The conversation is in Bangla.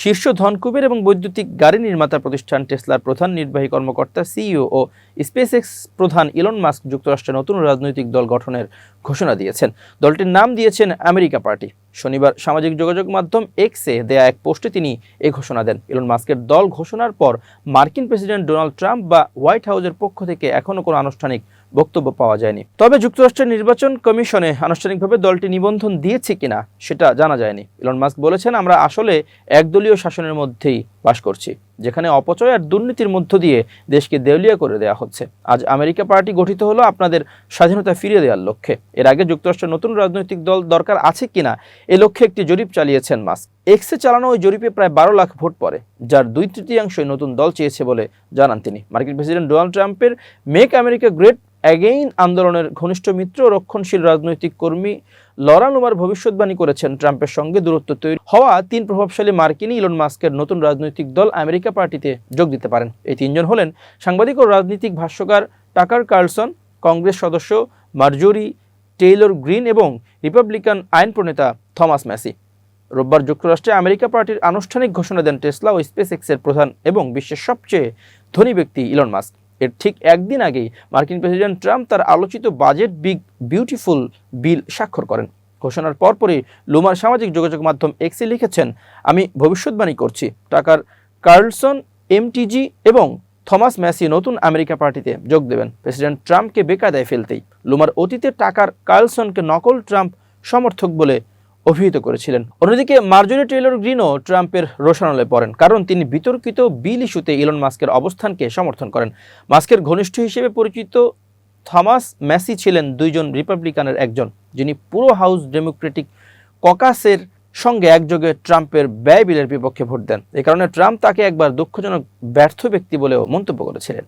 শীর্ষ ধনকুবের এবং বৈদ্যুতিক গাড়ি নির্মাতা প্রতিষ্ঠান টেসলার প্রধান নির্বাহী কর্মকর্তা, সিইও ও স্পেস প্রধান ইলন মাস্ক যুক্তরাষ্ট্রে নতুন রাজনৈতিক দল গঠনের ঘোষণা দিয়েছেন। দলটির নাম দিয়েছেন আমেরিকা পার্টি। শনিবার সামাজিক যোগাযোগ মাধ্যম এক্সে দেয়া এক পোস্টে তিনি এ ঘোষণা দেন। ইলন মাস্কের দল ঘোষণার পর মার্কিন প্রেসিডেন্ট ডোনাল্ড ট্রাম্প বা হোয়াইট হাউজের পক্ষ থেকে এখনও কোনো আনুষ্ঠানিক বক্তব্য পাওয়া যায়নি। তবে যুক্তরাষ্ট্রের নির্বাচন কমিশনে আনুষ্ঠানিকভাবে দলটি নিবন্ধন দিয়েছে কিনা সেটা জানা যায়নি। ইলন মাস্ক বলেছেন, আমরা আসলে একদলীয় শাসনের মধ্যেই বাস করছি। যেখানে অপচয় আর দুর্নীতির মধ্য দিয়ে দেশকে দেউলিয়া করে দেওয়া হচ্ছে। আজ আমেরিকা পার্টি গঠিত হলো আপনাদের স্বাধীনতা ফিরিয়ে দেওয়ার লক্ষ্যে। এর আগে যুক্তরাষ্ট্রের নতুন রাজনৈতিক দল দরকার আছে কিনা, এ লক্ষ্যে একটি জরিপ চালিয়েছেন মাস্ক। এক্সে চালানো ওই জরিপে প্রায় বারো লাখ ভোট পড়ে, যার দুই তৃতীয়াংশই নতুন দল চেয়েছে বলে জানান তিনি। মার্কিন প্রেসিডেন্ট ডোনাল্ড ট্রাম্পের মেক আমেরিকা গ্রেট অ্যাগেইন আন্দোলনের ঘনিষ্ঠ মিত্র, রক্ষণশীল রাজনৈতিক কর্মী লরা লুমার ভবিষ্যৎবাণী করেছেন ট্রাম্পের সঙ্গে দূরত্ব তৈরি হওয়া তিন প্রভাবশালী মার্কিনী ইলন মাস্কের নতুন রাজনৈতিক দল আমেরিকা পার্টিতে যোগ দিতে পারেন। এই তিনজন হলেন সাংবাদিক ও রাজনৈতিক ভাষ্যকার টাকার কার্লসন, কংগ্রেস সদস্য মার্জোরি টেইলর গ্রিন এবং রিপাবলিকান আইন প্রণেতা থমাস ম্যাসি। রোববার যুক্তরাষ্ট্রে আমেরিকা পার্টির আনুষ্ঠানিক ঘোষণা দেন টেসলা ও স্পেস এক্সের প্রধান এবং বিশ্বের সবচেয়ে ধনী ব্যক্তি ইলন মাস্ক। এর ঠিক একদিন আগেই মার্কিন প্রেসিডেন্ট ট্রাম্প তার আলোচিত বাজেট বিগ বিউটিফুল বিল স্বাক্ষর করেন। ঘোষণার পরপরই লুমার সামাজিক যোগাযোগ মাধ্যম এক্সে লিখেছেন, আমি ভবিষ্যৎবাণী করছি। টাকার কার্লসন, এমটিজি এবং থমাস ম্যাসি নতুন আমেরিকা পার্টিতে যোগ দেবেন। প্রেসিডেন্ট ট্রাম্পকে বেকায়দায় ফেলতেই লুমার অতীতে টাকার কার্লসনকে নকল ট্রাম্প সমর্থক বলে অভিহিত করেছিলেন। অন্যদিকে মার্জরি টেইলর গ্রিনও ট্রাম্পের রোশানলে পড়েন, কারণ তিনি বিতর্কিত বিল ইস্যুতে ইলন মাস্কের অবস্থানকে সমর্থন করেন। মাস্কের ঘনিষ্ঠ হিসেবে পরিচিত থমাস ম্যাসি ছিলেন দুইজন রিপাবলিকানের একজন, যিনি পুরো হাউস ডেমোক্রেটিক ককাসের সঙ্গে একযোগে ট্রাম্পের ব্যয় বিলের বিপক্ষে ভোট দেন। এ কারণে ট্রাম্প তাকে একবার দুঃখজনক ব্যর্থ ব্যক্তি বলেও মন্তব্য করেছিলেন।